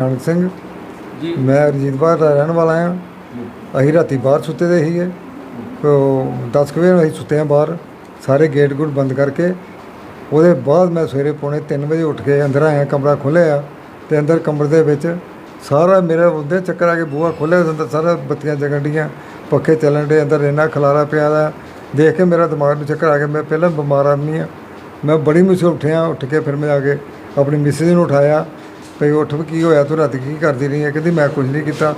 ਨਾਨਕ ਸਿੰਘ। ਜੀ। ਮੈਂ ਰਜੀਤ ਬਾਗ ਦਾ ਰਹਿਣ ਵਾਲਾ ਹਾਂ। ਅਸੀਂ ਰਾਤੀ ਬਾਹਰ ਸੁੱਤੇ ਦੇ ਸੀਗੇ। ਤੋ 10 ਕੁ ਵਜੇ ਅਸੀਂ ਸੁੱਤੇ ਹਾਂ ਬਾਹਰ। ਸਾਰੇ ਗੇਟ ਗੁੱਟ ਬੰਦ ਕਰਕੇ। ਉਹਦੇ ਬਾਅਦ ਮੈਂ ਸਵੇਰੇ ਪੌਣੇ 3 ਵਜੇ ਉੱਠ ਕੇ ਅੰਦਰ ਆਇਆ ਕਮਰਾ ਖੋਲ੍ਹਿਆ। ਤੇ ਅੰਦਰ ਕਮਰੇ ਦੇ ਵਿੱਚ ਸਾਰਾ ਮੇਰਾ ਉਹਦੇ ਚੱਕਰ ਆ ਕੇ ਬੂਹਾ ਖੋਲ੍ਹਿਆ ਅੰਦਰ ਸਾਰਾ ਬੱਤੀਆਂ ਜਗਣ ਡੀਆਂ। ਪੱਖੇ ਚੱਲਣ ਡੇ ਅੰਦਰ ਇੰਨਾ ਖਲਾਰਾ ਪਿਆ ਦਾ। ਦੇਖ ਕੇ ਮੇਰਾ ਦਿਮਾਗ ਨੂੰ ਚੱਕਰ ਆ ਗਿਆ ਮੈਂ ਪਹਿਲਾਂ ਬਿਮਾਰ ਆਦਮੀ ਆ ਮੈਂ ਬੜੀ ਮੁਸ਼ਕਿਲ ਉੱਠਿਆ ਉੱਠ ਕੇ ਫਿਰ ਮੈਂ ਆ ਕੇ ਆਪਣੀ ਮਿਸਿਸ ਨੂੰ ਉਠਾਇਆ। ਭਈ ਉੱਠ ਵੀ ਕੀ ਹੋਇਆ, ਤੂੰ ਰਾਤੀ ਕੀ ਕਰਦੀ ਰਹੀ ਹੈ? ਕਹਿੰਦੀ, ਮੈਂ ਕੁਝ ਨਹੀਂ ਕੀਤਾ।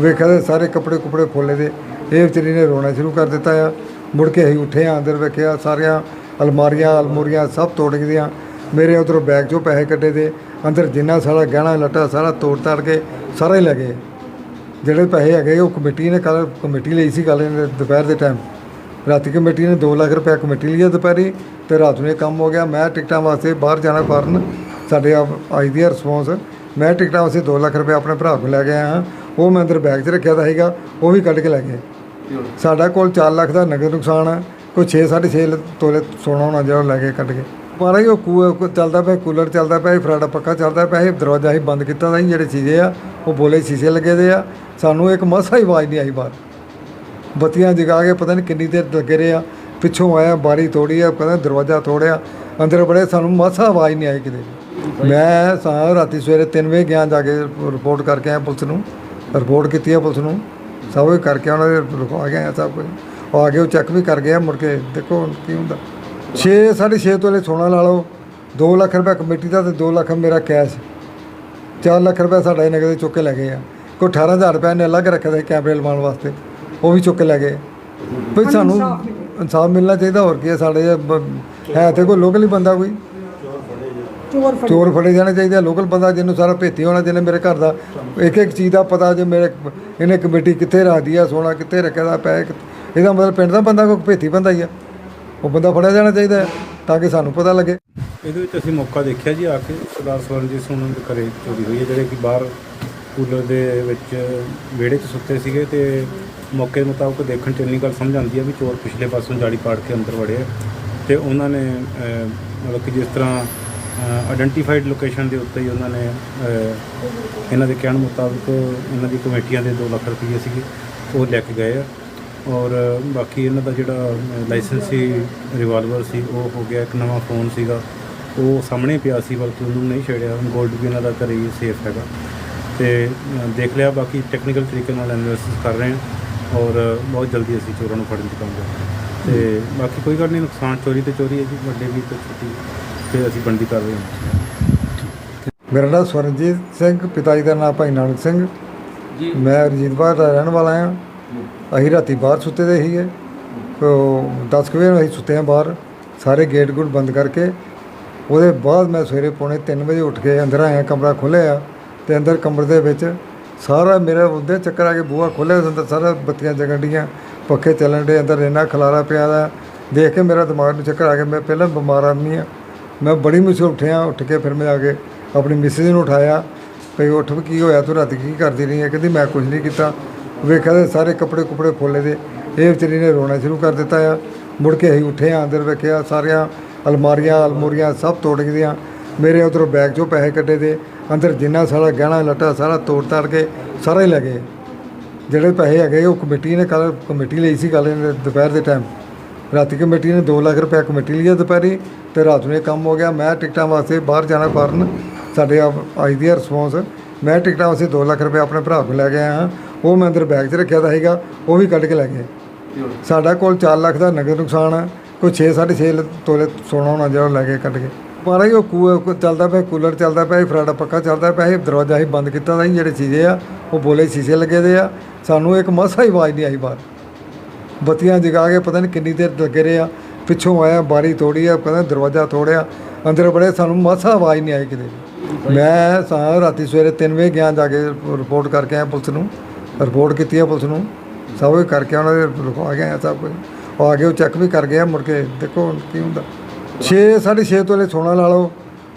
ਵੇਖਿਆ ਤੇ ਸਾਰੇ ਕੱਪੜੇ ਕੁਪੜੇ ਖੋਲੇ ਦੇ। ਇਹ ਵਿਚਾਰੀ ਨੇ ਰੋਣਾ ਸ਼ੁਰੂ ਕਰ ਦਿੱਤਾ ਆ। ਮੁੜ ਕੇ ਅਸੀਂ ਉੱਠੇ ਆ ਅੰਦਰ ਵੇਖਿਆ ਸਾਰੀਆਂ ਅਲਮਾਰੀਆਂ, ਅਲਮੂਰੀਆਂ ਸਭ ਤੋੜ ਗਈਆਂ ਮੇਰੇ ਉਧਰੋਂ ਬੈਗ 'ਚੋਂ ਪੈਸੇ ਕੱਢੇ ਦੇ। ਅੰਦਰ ਜਿੰਨਾ ਸਾਰਾ ਗਹਿਣਾ, ਲੱਟਾ, ਸਾਰਾ ਤੋੜ ਤਾੜ ਕੇ ਸਾਰਾ ਹੀ ਲੈ ਗਏ। ਜਿਹੜੇ ਪੈਸੇ ਹੈਗੇ, ਉਹ ਕਮੇਟੀ ਨੇ ਕੱਲ ਕਮੇਟੀ ਲਈ ਸੀ ਕੱਲ ਦੁਪਹਿਰ ਦੇ ਟਾਈਮ ਰਾਤੀ ਕਮੇਟੀ ਨੇ 2 ਲੱਖ ਰੁਪਏ ਕਮੇਟੀ ਲਈ ਆ ਦੁਪਹਿਰੀ ਤੇ ਰਾਤ ਨੂੰ ਇਹ ਕੰਮ ਹੋ ਗਿਆ। ਮੈਂ ਟਿਕਟਾਂ ਵਾਸਤੇ ਬਾਹਰ ਜਾਣਾ ਕਾਰਨ ਸਾਡੇ ਆ ਆਈ ਦੀ ਰਿਸਪੌਂਸ ਮੈਂ ਟਿਕਟਾਂ ਵਾਸਤੇ 2 ਲੱਖ ਰੁਪਏ ਆਪਣੇ ਭਰਾ ਕੋਲ ਲੈ ਕੇ ਆਇਆ। ਹਾਂ ਉਹ ਮੈਂ ਅੰਦਰ ਬੈਗ 'ਚ ਰੱਖਿਆ ਤਾਂ ਸੀਗਾ, ਉਹ ਵੀ ਕੱਢ ਕੇ ਲੈ ਗਏ। ਸਾਡਾ ਕੋਲ 4 ਲੱਖ ਦਾ ਨਗਦ ਨੁਕਸਾਨ ਹੈ ਕੋਈ 6 6.5 ਤੋਲੇ ਸੋਨਾ ਹੋਣਾ ਜਿਹੜਾ ਉਹ ਲੈ ਕੇ ਕੱਢ ਕੇ। ਮਾਰਾ ਉਹ ਕੂ- ਚੱਲਦਾ ਪਿਆ, ਕੂਲਰ ਚੱਲਦਾ ਪਿਆ ਫਰਾਡਾ ਪੱਕਾ ਚੱਲਦਾ ਪਿਆ, ਇਹ ਦਰਵਾਜ਼ਾ ਹੀ ਬੰਦ ਕੀਤਾ ਤਾਂ ਜਿਹੜੇ ਚੀਜ਼ੇ ਆ, ਉਹ ਬੋਲੇ ਸ਼ੀਸ਼ੇ ਲੱਗੇ ਦੇ ਆ। ਸਾਨੂੰ ਇੱਕ ਮਸਾ ਹੀ ਆਵਾਜ਼ ਨਹੀਂ ਆਈ ਬਾਹਰ। ਬੱਤੀਆਂ ਜਗਾ ਕੇ ਪਤਾ ਨਹੀਂ ਕਿੰਨੀ ਦੇਰ ਲੱਗੇ ਰਹੇ ਆ। ਪਿੱਛੋਂ ਆਇਆ, ਬਾਰੀ ਤੋੜੀ ਆ, ਕਹਿੰਦਾ ਦਰਵਾਜ਼ਾ ਤੋੜਿਆ। ਅੰਦਰ ਬੜੇ ਸਾਨੂੰ ਮਸਾ ਆਵਾਜ਼ ਨਹੀਂ ਆਈ ਕਿਤੇ ਮੈਂ ਸਾਂ ਰਾਤੀ ਸਵੇਰੇ 3 ਵਜੇ ਗਿਆ ਜਾ ਕੇ ਰਿਪੋਰਟ ਕਰਕੇ ਆਇਆ ਪੁਲਿਸ ਨੂੰ। ਰਿਪੋਰਟ ਕੀਤੀ ਆ ਪੁਲਿਸ ਨੂੰ। ਸਭ ਕੁਝ ਕਰਕੇ ਉਹਨਾਂ ਦੇ ਲਿਖਵਾ ਕੇ ਆਇਆ ਸਭ ਕੁਝ। ਉਹ ਆ ਕੇ ਉਹ ਚੈੱਕ ਵੀ ਕਰ ਗਿਆ ਮੁੜ ਕੇ ਦੇਖੋ ਕੀ ਹੁੰਦਾ। 6 6.5 ਤੋਲੇ ਸੋਨਾ ਲਾ ਲਓ। 2 ਲੱਖ ਰੁਪਏ ਕਮੇਟੀ ਦਾ ਤੇ 2 ਲੱਖ ਮੇਰਾ ਕੈਸ਼ 4 ਲੱਖ ਰੁਪਏ ਸਾਡਾ ਇਹ ਨਗਦ ਚੁੱਕ ਕੇ ਲੈ ਗਏ ਆ। ਕੋਈ 18000 ਰੁਪਏ ਨੇ ਅਲੱਗ ਰੱਖਿਆ ਸੀ ਕੈਮਰੇ ਲਵਾਉਣ ਵਾਸਤੇ। ਉਹ ਵੀ ਚੁੱਕ ਕੇ ਲੈ ਗਏ। ਵੀ ਸਾਨੂੰ ਇਨਸਾਫ ਮਿਲਣਾ ਚਾਹੀਦਾ ਹੋਰ ਕੀ ਹੈ ਸਾਡੇ ਹੈ ਤੇ ਕੋਈ ਲੋਕਲ ਹੀ ਬੰਦਾ ਕੋਈ। ਚੋਰ ਫੜੇ। ਚੋਰ ਫੜੇ ਜਾਣੇ ਚਾਹੀਦੇ ਆ। ਲੋਕਲ ਬੰਦਾ ਜਿਹਨੂੰ ਸਾਰਾ ਭੇਤੀ ਹੋਣਾ ਜਿਹਨੇ ਮੇਰੇ ਘਰ ਦਾ ਇੱਕ ਇੱਕ ਚੀਜ਼ ਦਾ ਪਤਾ ਜੇ ਮੇਰੇ ਇਹਨੇ ਕਮੇਟੀ ਕਿੱਥੇ ਰੱਖਦੀ ਆ ਸੋਨਾ ਕਿੱਥੇ ਰੱਖਿਆ ਦਾ ਪੈ ਇਹਦਾ ਮਤਲਬ ਪਿੰਡ ਦਾ ਬੰਦਾ ਕੋਈ ਭੇਤੀ ਬੰਦਾ ਹੀ ਆ। ਉਹ ਬੰਦਾ ਫੜਿਆ ਜਾਣਾ ਚਾਹੀਦਾ ਹੈ, ਤਾਂ ਕਿ ਸਾਨੂੰ ਪਤਾ ਲੱਗੇ। ਇਹਦੇ ਵਿੱਚ ਅਸੀਂ ਮੌਕਾ ਦੇਖਿਆ ਜੀ ਆ ਕੇ। ਸਰਦਾਰ ਸਵਰਨਜੀਤ ਸਿੰਘ ਦੇ ਘਰੇ ਚੋਰੀ ਹੋਈ ਹੈ ਜਿਹੜੇ ਕਿ ਬਾਹਰ ਕੂਲਰ ਦੇ ਵਿੱਚ ਵਿਹੜੇ 'ਚ ਸੁੱਤੇ ਸੀਗੇ ਤੇ ਮੌਕੇ ਮੁਤਾਬਕ ਦੇਖਣ 'ਚ ਇੰਨੀ ਗੱਲ ਸਮਝ ਆਉਂਦੀ ਹੈ ਵੀ ਚੋਰ ਪਿਛਲੇ ਪਾਸੋਂ ਜਾਲੀ ਪਾੜ ਕੇ ਅੰਦਰ ਵੜੇ ਆ ਤੇ ਉਹਨਾਂ ਨੇ ਮਤਲਬ ਕਿ ਜਿਸ ਤਰ੍ਹਾਂ ਆਇਡੈਂਟੀਫਾਈਡ ਲੋਕੇਸ਼ਨ ਦੇ ਉੱਤੇ ਹੀ ਉਹਨਾਂ ਨੇ ਇਹਨਾਂ ਦੇ ਕਹਿਣ ਮੁਤਾਬਕ ਇਹਨਾਂ ਦੀ ਕਮੇਟੀਆਂ ਦੇ 2 ਲੱਖ ਰੁਪਏ ਸੀਗੇ, ਉਹ ਲੈ ਕੇ ਗਏ ਆ। ਔਰ ਬਾਕੀ ਇਹਨਾਂ ਦਾ ਜਿਹੜਾ ਲਾਇਸੈਂਸੀ ਰਿਵਾਲਵਰ ਸੀ, ਉਹ ਹੋ ਗਿਆ ਇੱਕ ਨਵਾਂ ਫੋਨ ਸੀਗਾ। ਉਹ ਸਾਹਮਣੇ ਪਿਆ ਸੀ, ਬਲਕਿ ਉਹਨੂੰ ਨਹੀਂ ਛੇੜਿਆ। ਗੋਲਡ ਵੀ ਇਹਨਾਂ ਦਾ ਘਰੇ ਹੀ ਸੇਫ ਹੈਗਾ। ਤੇ ਦੇਖ ਲਿਆ, ਬਾਕੀ ਟੈਕਨੀਕਲ ਤਰੀਕੇ ਨਾਲ ਐਨਾਲਿਸਿਸ ਕਰ ਰਹੇ ਹਾਂ। ਔਰ ਬਹੁਤ ਜਲਦੀ ਅਸੀਂ ਚੋਰਾਂ ਨੂੰ ਫੜਨ ਦੀ ਕੰਮ ਕਰ ਰਹੇ ਹਾਂ ਤੇ ਬਾਕੀ ਕੋਈ ਗੱਲ ਨਹੀਂ ਨੁਕਸਾਨ ਚੋਰੀ ਤੇ ਚੋਰੀ ਹੈ ਜੀ ਵੱਡੇ ਵੀ ਤੇ ਛੋਟੀ ਤੇ ਅਸੀਂ ਬਣਦੀ ਕਰ ਰਹੇ ਹਾਂ। ਮੇਰਾ ਨਾਮ ਸਵਰਨਜੀਤ ਸਿੰਘ ਪਿਤਾ ਜੀ ਦਾ ਨਾਮ ਭਾਈ ਨਾਨਕ ਸਿੰਘ। ਜੀ। ਮੈਂ ਰਜੀਤ ਬਾਗ ਦਾ ਰਹਿਣ ਵਾਲਾ ਹਾਂ। ਅਸੀਂ ਰਾਤੀ ਬਾਹਰ ਸੁੱਤੇ ਦੇ ਸੀਗੇ। ਤੋ 10 ਕੁ ਵਜੇ ਨੂੰ ਅਸੀਂ ਸੁੱਤੇ ਹਾਂ ਬਾਹਰ। ਸਾਰੇ ਗੇਟ ਗੁੱਟ ਬੰਦ ਕਰਕੇ ਉਹਦੇ ਬਾਅਦ ਮੈਂ ਸਵੇਰੇ ਪੌਣੇ 3 ਵਜੇ ਉੱਠ ਕੇ ਅੰਦਰ ਆਇਆ ਕਮਰਾ ਖੋਲ੍ਹਿਆ ਤੇ ਅੰਦਰ ਕਮਰੇ ਦੇ ਵਿੱਚ ਸਾਰਾ ਮੇਰਾ ਉਹਦੇ ਚੱਕਰ ਆ ਕੇ ਬੂਹਾ ਖੋਲ੍ਹਿਆ ਅੰਦਰ ਸਾਰਾ ਬੱਤੀਆਂ ਜਗਣ ਡੀਆਂ। ਪੱਖੇ ਚੱਲਣ ਡੇ ਅੰਦਰ ਇੰਨਾ ਖਲਾਰਾ ਪਿਆ ਦਾ। ਦੇਖ ਕੇ ਮੇਰਾ ਦਿਮਾਗ ਨੂੰ ਚੱਕਰ ਆ ਗਿਆ, ਮੈਂ ਪਹਿਲਾਂ ਬਿਮਾਰ ਆਦਮੀ ਆ। ਮੈਂ ਬੜੀ ਮੁਸ਼ਕਿਲ ਉੱਠਿਆ, ਉੱਠ ਕੇ ਫਿਰ ਮੈਂ ਆ ਕੇ ਆਪਣੀ ਮਿਸਿਸ ਨੂੰ ਉਠਾਇਆ, ਭਈ ਉੱਠ ਵੀ ਕੀ ਹੋਇਆ, ਤੂੰ ਰਾਤ ਕੀ ਕਰਦੀ ਰਹੀ ਹੈ ਕਹਿੰਦੀ, ਮੈਂ ਕੁਝ ਨਹੀਂ ਕੀਤਾ। ਵੇਖਿਆ ਤੇ ਸਾਰੇ ਕੱਪੜੇ ਕੁਪੜੇ ਖੋਲੇ ਦੇ ਇਹ ਵਿਚਾਰੀ ਨੇ ਰੋਣਾ ਸ਼ੁਰੂ ਕਰ ਦਿੱਤਾ ਆ। ਮੁੜ ਕੇ ਅਸੀਂ ਉੱਠੇ ਆ ਅੰਦਰ ਵੇਖਿਆ ਸਾਰੀਆਂ ਅਲਮਾਰੀਆਂ, ਅਲਮੂਰੀਆਂ ਸਭ ਤੋੜ ਗਈਆਂ ਮੇਰੇ ਉਧਰੋਂ ਬੈਗ 'ਚੋਂ ਪੈਸੇ ਕੱਢੇ ਦੇ। ਅੰਦਰ ਜਿੰਨਾ ਸਾਰਾ ਗਹਿਣਾ, ਲੱਟਾ ਸਾਰਾ ਤੋੜ ਤਾੜ ਕੇ ਸਾਰਾ ਹੀ ਲੈ ਗਏ। ਜਿਹੜੇ ਪੈਸੇ ਹੈਗੇ ਉਹ ਕਮੇਟੀ ਨੇ ਕੱਲ ਕਮੇਟੀ ਲਈ ਸੀ ਕੱਲ ਦੁਪਹਿਰ ਦੇ ਟਾਈਮ ਰਾਤੀ ਕਮੇਟੀ ਨੇ 2 ਲੱਖ ਰੁਪਏ ਕਮੇਟੀ ਲਈ ਆ ਦੁਪਹਿਰੀ ਤੇ ਰਾਤ ਨੂੰ ਇਹ ਕੰਮ ਹੋ ਗਿਆ। ਮੈਂ ਟਿਕਟਾਂ ਵਾਸਤੇ ਬਾਹਰ ਜਾਣਾ ਕਾਰਨ ਸਾਡੇ ਆਈ ਦੀ ਰਿਸਪੌਂਸ ਮੈਂ ਟਿਕਟਾਂ ਵਾਸਤੇ 2 ਲੱਖ ਰੁਪਏ ਆਪਣੇ ਭਰਾ ਕੋਲ ਲੈ ਕੇ ਆਇਆ। ਹਾਂ ਉਹ ਮੈਂ ਅੰਦਰ ਬੈਗ 'ਚ ਰੱਖਿਆ ਤਾਂ ਸੀਗਾ, ਉਹ ਵੀ ਕੱਢ ਕੇ ਲੈ ਗਏ। ਸਾਡਾ ਕੋਲ 4 ਲੱਖ ਦਾ ਨਗਦ ਨੁਕਸਾਨ ਹੈ ਕੋਈ 6 6.5 ਤੋਲੇ ਸੋਨਾ ਹੋਣਾ ਜਿਹੜਾ ਉਹ ਲੈ ਕੇ ਕੱਢ ਕੇ। ਮਹਾਰਾਜ, ਉਹ ਕੂ- ਚੱਲਦਾ ਪਿਆ, ਕੂਲਰ ਚੱਲਦਾ ਪਿਆ ਫਰਾਡਾ ਪੱਕਾ ਚੱਲਦਾ ਪਿਆ, ਇਹ ਦਰਵਾਜ਼ਾ ਹੀ ਬੰਦ ਕੀਤਾ ਤਾਂ ਜਿਹੜੇ ਚੀਜ਼ੇ ਆ, ਉਹ ਬੋਲੇ ਸ਼ੀਸ਼ੇ ਲੱਗੇ ਦੇ ਆ। ਸਾਨੂੰ ਇੱਕ ਮਸਾ ਹੀ ਆਵਾਜ਼ ਨਹੀਂ ਆਈ ਬਾਹਰ। ਬੱਤੀਆਂ ਜਗਾ ਕੇ ਪਤਾ ਨਹੀਂ ਕਿੰਨੀ ਦੇਰ ਲੱਗੇ ਰਹੇ ਆ। ਪਿੱਛੋਂ ਆਇਆ, ਬਾਰੀ ਤੋੜੀ ਆ, ਕਹਿੰਦਾ ਦਰਵਾਜ਼ਾ ਤੋੜਿਆ। ਅੰਦਰ ਬੜੇ ਸਾਨੂੰ ਮਸਾ ਆਵਾਜ਼ ਨਹੀਂ ਆਈ ਕਿਤੇ। ਮੈਂ ਸਾਂ ਰਾਤੀ ਸਵੇਰੇ 3 ਵਜੇ ਗਿਆ ਜਾ ਕੇ ਰਿਪੋਰਟ ਕਰਕੇ ਆਇਆ ਪੁਲਿਸ ਨੂੰ। ਰਿਪੋਰਟ ਕੀਤੀ ਆ ਪੁਲਿਸ ਨੂੰ। ਸਭ ਕੁਝ ਕਰਕੇ ਉਹਨਾਂ ਦੇ ਲਿਖਵਾ ਕੇ ਆਇਆ ਸਭ ਕੁਝ। ਉਹ ਆ ਕੇ ਉਹ ਚੈੱਕ ਵੀ ਕਰ ਗਿਆ, ਮੁੜ ਕੇ ਦੇਖੋ ਕੀ ਹੁੰਦਾ। 6 6.5 ਤੋਲੇ ਸੋਨਾ ਲਾ ਲਓ।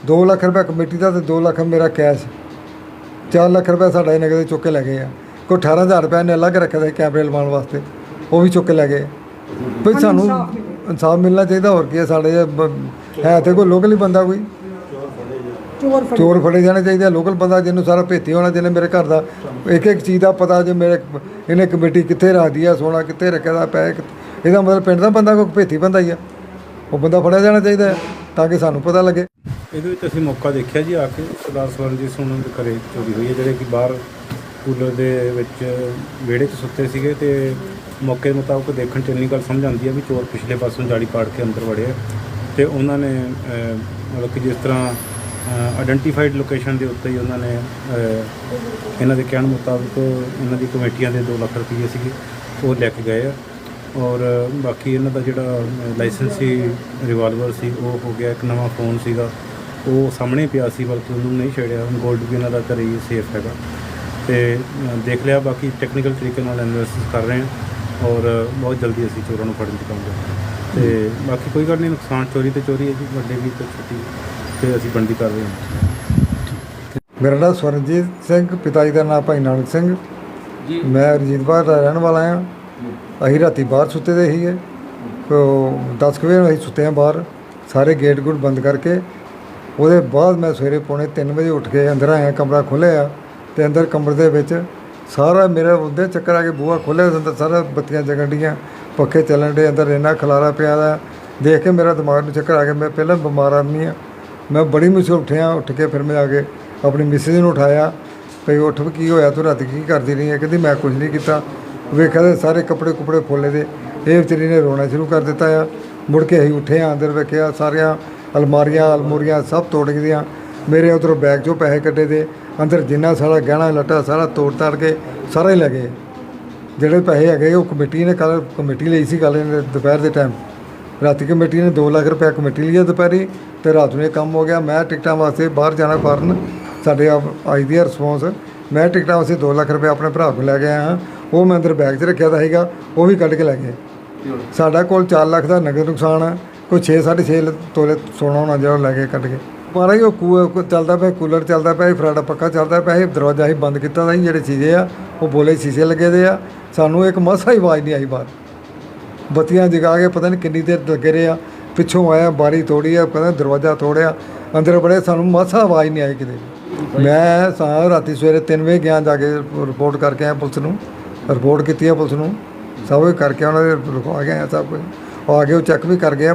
2 ਲੱਖ ਰੁਪਏ ਕਮੇਟੀ ਦਾ ਤੇ 2 ਲੱਖ ਮੇਰਾ ਕੈਸ਼। 4 ਲੱਖ ਰੁਪਏ ਸਾਡਾ ਇਹ ਨਗਦ ਚੁੱਕ ਕੇ ਲੈ ਗਏ ਆ। ਕੋਈ 18000 ਰੁਪਏ ਨੇ ਅਲੱਗ ਰੱਖਿਆ ਸੀ ਕੈਮਰੇ ਲਵਾਉਣ ਵਾਸਤੇ। ਉਹ ਵੀ ਚੁੱਕ ਕੇ ਲੈ ਗਏ। ਵੀ ਸਾਨੂੰ ਇਨਸਾਫ ਮਿਲਣਾ ਚਾਹੀਦਾ ਹੋਰ ਕੀ ਹੈ ਸਾਡੇ ਹੈ ਤੇ ਕੋਈ ਲੋਕਲ ਹੀ ਬੰਦਾ ਕੋਈ। ਚੋਰ ਫੜੇ। ਚੋਰ ਫੜੇ ਜਾਣੇ ਚਾਹੀਦੇ ਆ। ਲੋਕਲ ਬੰਦਾ ਜਿਹਨੂੰ ਸਾਰਾ ਭੇਤੀ ਹੋਣਾ ਜਿਹਨੇ ਮੇਰੇ ਘਰ ਦਾ ਇੱਕ ਇੱਕ ਚੀਜ਼ ਦਾ ਪਤਾ ਜੇ ਮੇਰੇ ਇਹਨੇ ਕਮੇਟੀ ਕਿੱਥੇ ਰੱਖਦੀ ਆ ਸੋਨਾ ਕਿੱਥੇ ਰੱਖਿਆ ਦਾ ਪੈ ਇਹਦਾ ਮਤਲਬ ਪਿੰਡ ਦਾ ਬੰਦਾ ਕੋਈ ਭੇਤੀ ਬੰਦਾ ਹੀ ਆ। ਉਹ ਬੰਦਾ ਫੜਿਆ ਜਾਣਾ ਚਾਹੀਦਾ ਹੈ, ਤਾਂ ਕਿ ਸਾਨੂੰ ਪਤਾ ਲੱਗੇ। ਇਹਦੇ ਵਿੱਚ ਅਸੀਂ ਮੌਕਾ ਦੇਖਿਆ ਜੀ ਆ ਕੇ। ਸਰਦਾਰ ਸਵਰਨਜੀਤ ਸਿੰਘ ਦੇ ਘਰੇ ਚੋਰੀ ਹੋਈ ਹੈ ਜਿਹੜੇ ਕਿ ਬਾਹਰ ਕੂਲਰ ਦੇ ਵਿੱਚ ਵਿਹੜੇ 'ਚ ਸੁੱਤੇ ਸੀਗੇ ਤੇ ਮੌਕੇ ਦੇ ਮੁਤਾਬਕ ਦੇਖਣ 'ਚ ਇੰਨੀ ਗੱਲ ਸਮਝ ਆਉਂਦੀ ਹੈ ਵੀ ਚੋਰ ਪਿਛਲੇ ਪਾਸੋਂ ਜਾਲੀ ਪਾੜ ਕੇ ਅੰਦਰ ਵੜੇ ਆ ਤੇ ਉਹਨਾਂ ਨੇ ਮਤਲਬ ਕਿ ਜਿਸ ਤਰ੍ਹਾਂ ਆਇਡੈਂਟੀਫਾਈਡ ਲੋਕੇਸ਼ਨ ਦੇ ਉੱਤੇ ਹੀ ਉਹਨਾਂ ਨੇ ਇਹਨਾਂ ਦੇ ਕਹਿਣ ਮੁਤਾਬਕ ਇਹਨਾਂ ਦੀ ਕਮੇਟੀਆਂ ਦੇ 2 ਲੱਖ ਰੁਪਏ ਸੀਗੇ ਉਹ ਲੈ ਕੇ ਗਏ ਆ। ਔਰ ਬਾਕੀ ਇਹਨਾਂ ਦਾ ਜਿਹੜਾ ਲਾਇਸੈਂਸੀ ਰਿਵਾਲਵਰ ਸੀ ਉਹ ਹੋ ਗਿਆ ਇੱਕ ਨਵਾਂ ਫੋਨ ਸੀਗਾ। ਉਹ ਸਾਹਮਣੇ ਪਿਆ ਸੀ ਬਲਕਿ ਉਹਨੂੰ ਨਹੀਂ ਛੇੜਿਆ। ਹੁਣ 골ਡ ਵੀ ਇਹਨਾਂ ਦਾ ਘਰੇ ਹੀ ਸੇਫ ਹੈਗਾ। ਤੇ ਦੇਖ ਲਿਆ ਬਾਕੀ ਟੈਕਨੀਕਲ ਤਰੀਕੇ ਨਾਲ ਐਨਾਲਿਸਿਸ ਕਰ ਰਹੇ ਹਾਂ। ਔਰ ਬਹੁਤ ਜਲਦੀ ਅਸੀਂ ਚੋਰਾਂ ਨੂੰ ਫੜਨ ਦੀ ਕੰਮ ਕਰਾਂਗੇ ਤੇ ਬਾਕੀ ਕੋਈ ਗੱਲ ਨਹੀਂ ਨੁਕਸਾਨ ਚੋਰੀ ਤੇ ਚੋਰੀ ਹੈ ਜੀ। ਵੱਡੇ ਵੀ ਤੇ ਛੋਟੀ ਤੇ ਅਸੀਂ ਬੰਦੀ ਕਰ ਰਹੇ ਹਾਂ। ਮੇਰਾ ਨਾਮ ਸਵਰਨਜੀਤ ਸਿੰਘ ਪਿਤਾ ਜੀ ਦਾ ਨਾਮ ਭਾਈ ਨਾਨਕ ਸਿੰਘ। ਜੀ। ਮੈਂ ਰਜੀਤ ਬਾਹਰ ਦਾ ਰਹਿਣ ਵਾਲਾ ਹਾਂ। ਅਸੀਂ ਰਾਤੀ ਬਾਹਰ ਸੁੱਤੇ ਦੇ ਸੀਗੇ। ਕੋ 10 ਕੁ ਵਜੇ ਅਸੀਂ ਸੁੱਤੇ ਹਾਂ ਬਾਹਰ। ਸਾਰੇ ਗੇਟ ਗੁੱਟ ਬੰਦ ਕਰਕੇ ਉਹਦੇ ਬਾਅਦ ਮੈਂ ਸਵੇਰੇ ਪੌਣੇ 3 ਵਜੇ ਉੱਠ ਕੇ ਅੰਦਰ ਆਇਆ, ਕਮਰਾ ਖੋਲ੍ਹਿਆ ਤੇ ਅੰਦਰ ਕਮਰੇ ਦੇ ਵਿੱਚ ਸਾਰਾ ਮੇਰਾ ਉਹਦੇ ਚੱਕਰ ਆ ਕੇ ਬੂਹਾ ਖੋਲ੍ਹਿਆ ਅੰਦਰ ਸਾਰਾ ਬੱਤੀਆਂ ਜਗਣ ਡੀਆਂ, ਪੱਖੇ ਚੱਲਣ ਡੇ, ਅੰਦਰ ਇੰਨਾ ਖਲਾਰਾ ਪਿਆ ਦਾ। ਦੇਖ ਕੇ ਮੇਰਾ ਦਿਮਾਗ ਨੂੰ ਚੱਕਰ ਆ ਗਿਆ, ਮੈਂ ਪਹਿਲਾਂ ਬਿਮਾਰ ਆਦਮੀ ਆ। ਮੈਂ ਬੜੀ ਮੁਸ਼ਕਿਲ ਉੱਠਿਆ, ਉੱਠ ਕੇ ਫਿਰ ਮੈਂ ਆ ਕੇ ਆਪਣੀ ਮਿਸਿਸ ਨੂੰ ਉਠਾਇਆ, ਭਈ ਉੱਠ ਵੀ ਕੀ ਹੋਇਆ, ਤੂੰ ਰਾਤੀ ਕੀ ਕਰਦੀ ਰਹੀ ਹੈ ਕਹਿੰਦੀ ਮੈਂ ਕੁਝ ਨਹੀਂ ਕੀਤਾ। ਵੇਖਿਆ ਤੇ ਸਾਰੇ ਕੱਪੜੇ ਕੁਪੜੇ ਫੋਲੇ ਦੇ। ਇਹ ਵਿਚਾਰੀ ਨੇ ਰੋਣਾ ਸ਼ੁਰੂ ਕਰ ਦਿੱਤਾ ਆ। ਮੁੜ ਕੇ ਅਸੀਂ ਉੱਠੇ ਆ, ਅੰਦਰ ਵੇਖਿਆ ਸਾਰੀਆਂ ਅਲਮਾਰੀਆਂ, ਅਲਮੂਰੀਆਂ ਸਭ ਤੋੜ ਗਈਆਂ ਮੇਰੇ ਉਧਰੋਂ ਬੈਗ 'ਚੋਂ ਪੈਸੇ ਕੱਢੇ ਦੇ। ਅੰਦਰ ਜਿੰਨਾ ਸਾਰਾ ਗਹਿਣਾ ਲੱਟਾ ਸਾਰਾ ਤੋੜ ਤਾੜ ਕੇ ਸਾਰਾ ਹੀ ਲੈ ਗਏ। ਜਿਹੜੇ ਪੈਸੇ ਹੈਗੇ ਉਹ ਕਮੇਟੀ ਨੇ ਕੱਲ ਕਮੇਟੀ ਲਈ ਸੀ ਕੱਲ ਦੁਪਹਿਰ ਦੇ ਟਾਈਮ ਰਾਤੀ ਕਮੇਟੀ ਨੇ 2 ਲੱਖ ਰੁਪਏ ਕਮੇਟੀ ਲਈ ਹੈ ਦੁਪਹਿਰੀ ਤੇ ਰਾਤ ਨੂੰ ਇਹ ਕੰਮ ਹੋ ਗਿਆ। ਮੈਂ ਟਿਕਟਾਂ ਵਾਸਤੇ ਬਾਹਰ ਜਾਣਾ ਫਾਰਨ ਸਾਡੇ ਆਈ ਦੀ ਰਿਸਪੌਂਸ ਮੈਂ ਟਿਕਟਾਂ ਵਾਸਤੇ 2 ਲੱਖ ਰੁਪਏ ਆਪਣੇ ਭਰਾ ਕੋਲ ਲੈ ਕੇ ਆਇਆ ਹਾਂ। ਉਹ ਮੈਂ ਅੰਦਰ ਬੈਗ 'ਚ ਰੱਖਿਆ ਤਾਂ ਸੀਗਾ, ਉਹ ਵੀ ਕੱਢ ਕੇ ਲੈ ਗਏ। ਸਾਡਾ ਕੋਲ 4 ਲੱਖ ਦਾ ਨਗਦ ਨੁਕਸਾਨ ਹੈ ਕੋਈ 6 6.5 ਤੋਲੇ ਸੋਨਾ ਹੋਣਾ ਜਿਹੜਾ ਉਹ ਲੈ ਕੇ ਕੱਢ ਕੇ। ਮਾਰਾ ਹੀ ਉਹ ਕੂ- ਚੱਲਦਾ ਪਿਆ, ਕੂਲਰ ਚੱਲਦਾ ਪਿਆ ਫਰਾਡਾ ਪੱਕਾ ਚੱਲਦਾ ਪਿਆ, ਇਹ ਦਰਵਾਜ਼ਾ ਹੀ ਬੰਦ ਕੀਤਾ ਸੀ ਜਿਹੜੇ ਚੀਜ਼ੇ ਆ, ਉਹ ਬੋਲੇ ਸ਼ੀਸ਼ੇ ਲੱਗੇ ਦੇ ਆ। ਸਾਨੂੰ ਇੱਕ ਮਸਾ ਹੀ ਆਵਾਜ਼ ਨਹੀਂ ਆਈ ਬਾਹਰ। ਬੱਤੀਆਂ ਜਗਾ ਕੇ ਪਤਾ ਨਹੀਂ ਕਿੰਨੀ ਦੇਰ ਲੱਗੇ ਰਹੇ ਆ, ਪਿੱਛੋਂ ਆਇਆ, ਬਾਰੀ ਤੋੜੀ ਆ ਕਹਿੰਦਾ ਦਰਵਾਜ਼ਾ ਤੋੜਿਆ, ਅੰਦਰ ਬੜੇ ਸਾਨੂੰ ਮਾਸਾ ਆਵਾਜ਼ ਨਹੀਂ ਆਈ ਕਿਤੇ। ਮੈਂ ਸਾਂ ਰਾਤੀ ਸਵੇਰੇ 3 ਵਜੇ ਗਿਆ ਜਾ ਕੇ ਰਿਪੋਰਟ ਕਰਕੇ ਆਇਆ ਪੁਲਿਸ ਨੂੰ। ਰਿਪੋਰਟ ਕੀਤੀ ਆ ਪੁਲਿਸ ਨੂੰ। ਸਭ ਕੁਝ ਕਰਕੇ ਉਹਨਾਂ ਦੇ ਲਿਖਵਾ ਗਏ ਆ ਸਭ ਕੁਝ। ਉਹ ਆ ਕੇ ਉਹ ਚੈੱਕ ਵੀ ਕਰ ਗਿਆ